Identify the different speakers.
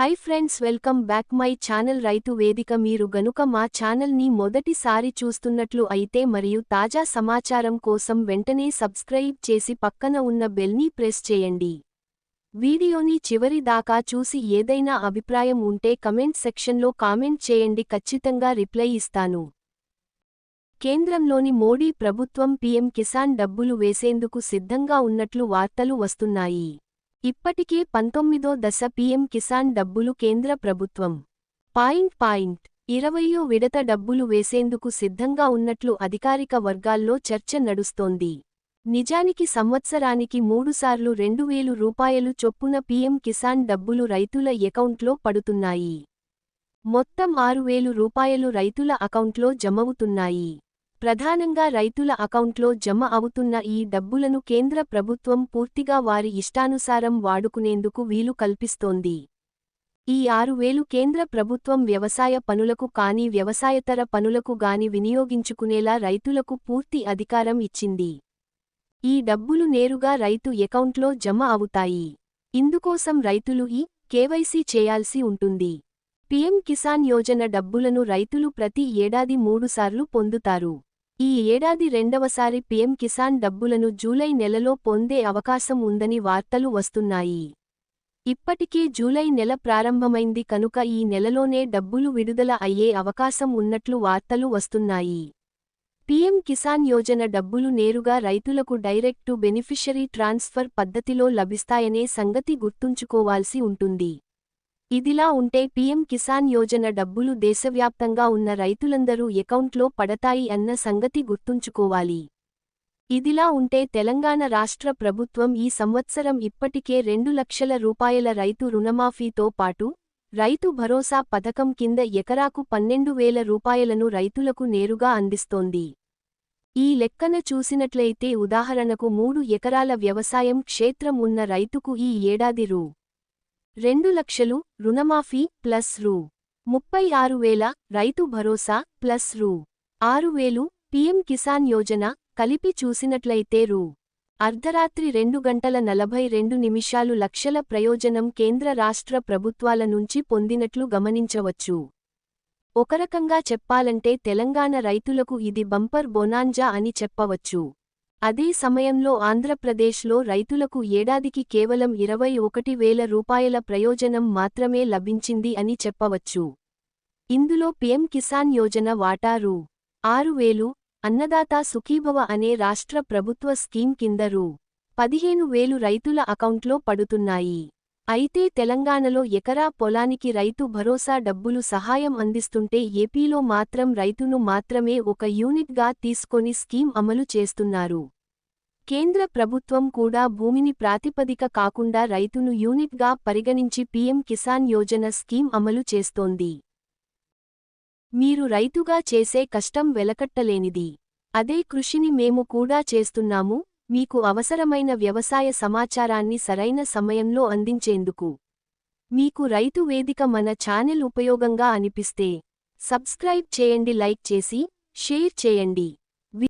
Speaker 1: Hi friends welcome back my channel రైతు వేదిక మీరు గనుక మా ఛానల్ని మొదటిసారి చూస్తున్నట్లు అయితే మరియు తాజా సమాచారం కోసం వెంటనే సబ్స్క్రైబ్ చేసి పక్కన ఉన్న బెల్ని ప్రెస్ చేయండి. వీడియోని చివరి దాకా చూసి ఏదైనా అభిప్రాయం ఉంటే కమెంట్ సెక్షన్లో కామెంట్ చేయండి. ఖచ్చితంగా రిప్లై ఇస్తాను. కేంద్రంలోని మోడీ ప్రభుత్వం పీఎం కిసాన్ డబ్బులు వేసేందుకు సిద్ధంగా ఉన్నట్లు వార్తలు వస్తున్నాయి. ఇప్పటికే పంతొమ్మిదో దశ పీఎం కిసాన్ డబ్బులు కేంద్ర ప్రభుత్వం. Point point. ఇరవయో విడత డబ్బులు వేసేందుకు సిద్ధంగా ఉన్నట్లు అధికారిక వర్గాల్లో చర్చ నడుస్తోంది. నిజానికి సంవత్సరానికి మూడుసార్లు రెండు వేలు రూపాయలు చొప్పున పీఎం కిసాన్ డబ్బులు రైతుల ఎకౌంట్లో పడుతున్నాయి. మొత్తం ఆరు వేలు రూపాయలు రైతుల అకౌంట్లో జమవుతున్నాయి. ప్రధానంగా రైతుల అకౌంట్లో జమ అవుతున్న ఈ డబ్బులను కేంద్ర ప్రభుత్వం పూర్తిగా వారి ఇష్టానుసారం వాడుకునేందుకు వీలు కల్పిస్తోంది. ఈ ఆరు వేలు కేంద్ర ప్రభుత్వం వ్యవసాయ పనులకు కానీ వ్యవసాయతర పనులకు గాని వినియోగించుకునేలా రైతులకు పూర్తి అధికారం ఇచ్చింది. ఈ డబ్బులు నేరుగా రైతు ఎకౌంట్లో జమ అవుతాయి. ఇందుకోసం రైతులు ఈ కేవైసీ చేయాల్సి ఉంటుంది. పీఎం కిసాన్ యోజన డబ్బులను రైతులు ప్రతి ఏడాది మూడుసార్లు పొందుతారు. ఈ ఏడాది రెండవసారి పీఎం కిసాన్ డబ్బులను జూలై నెలలో పొందే అవకాశం ఉందని వార్తలు వస్తున్నాయి. ఇప్పటికే జూలై నెల ప్రారంభమైంది కనుక ఈ నెలలోనే డబ్బులు విడుదల అయ్యే అవకాశం ఉన్నట్లు వార్తలు వస్తున్నాయి. పీఎం కిసాన్ యోజన డబ్బులు నేరుగా రైతులకు డైరెక్టు బెనిఫిషరీ ట్రాన్స్ఫర్ పద్ధతిలో లభిస్తాయనే సంగతి గుర్తుంచుకోవాల్సి ఉంటుంది. ఇదిలా ఉంటే పీఎం కిసాన్ యోజన డబ్బులు దేశవ్యాప్తంగా ఉన్న రైతులందరూ ఎకౌంట్లో పడతాయి అన్న సంగతి గుర్తుంచుకోవాలి. ఇదిలా ఉంటే తెలంగాణ రాష్ట్ర ప్రభుత్వం ఈ సంవత్సరం ఇప్పటికే రెండు లక్షల రూపాయల రైతు రుణమాఫీతో పాటు రైతు భరోసా పథకం కింద ఎకరాకు పన్నెండు వేల రూపాయలను రైతులకు నేరుగా అందిస్తోంది. ఈ లెక్కన చూసినట్లయితే ఉదాహరణకు మూడు ఎకరాల వ్యవసాయం క్షేత్రం ఉన్న రైతుకు ఈ ఏడాది రూ. రెండు లక్షలు రుణమాఫీ ప్లస్ రూ. ముప్పై ఆరు వేల రైతు భరోసా ప్లస్ రూ. ఆరు వేలు పీఎం కిసాన్ యోజన కలిపి చూసినట్లయితే రూ. అర్ధరాత్రి రెండు గంటల నలభై రెండు నిమిషాలు లక్షల ప్రయోజనం కేంద్ర రాష్ట్ర ప్రభుత్వాల నుంచి పొందినట్లు గమనించవచ్చు. ఒకరకంగా చెప్పాలంటే తెలంగాణ రైతులకు ఇది బంపర్ బొనాంజా అని చెప్పవచ్చు. అదే సమయంలో ఆంధ్రప్రదేశ్లో రైతులకు ఏడాదికి కేవలం ఇరవై ఒకటి వేల రూపాయల ప్రయోజనం మాత్రమే లభించింది అని చెప్పవచ్చు. ఇందులో పీఎం కిసాన్ యోజన వాటా రూ. ఆరు వేలు అన్నదాత సుఖీభవ అనే రాష్ట్ర ప్రభుత్వ స్కీమ్ కింద రూ. పదిహేను వేలు రైతుల అకౌంట్లో పడుతున్నాయి. అయితే తెలంగాణలో ఎకరా పొలానికి రైతు భరోసా డబ్బులు సహాయం అందిస్తుంటే ఏపీలో మాత్రం రైతును మాత్రమే ఒక యూనిట్గా తీసుకొని స్కీమ్ అమలు చేస్తున్నారు. కేంద్ర ప్రభుత్వం కూడా భూమిని ప్రాతిపదిక కాకుండా రైతును యూనిట్గా పరిగణించి పీఎం కిసాన్ యోజన స్కీమ్ అమలు చేస్తోంది. మీరు రైతుగా చేసే కష్టం వెలకట్టలేనిది. అదే కృషిని మేము కూడా చేస్తున్నాము. మీకు అవసరమైన వ్యవసాయ సమాచారాన్ని సరైన సమయంలో అందించేందుకు. మీకు రైతు వేదిక మన ఛానెల్ ఉపయోగంగా అనిపిస్తే సబ్స్క్రైబ్ చేయండి లైక్ చేసి షేర్ చేయండి.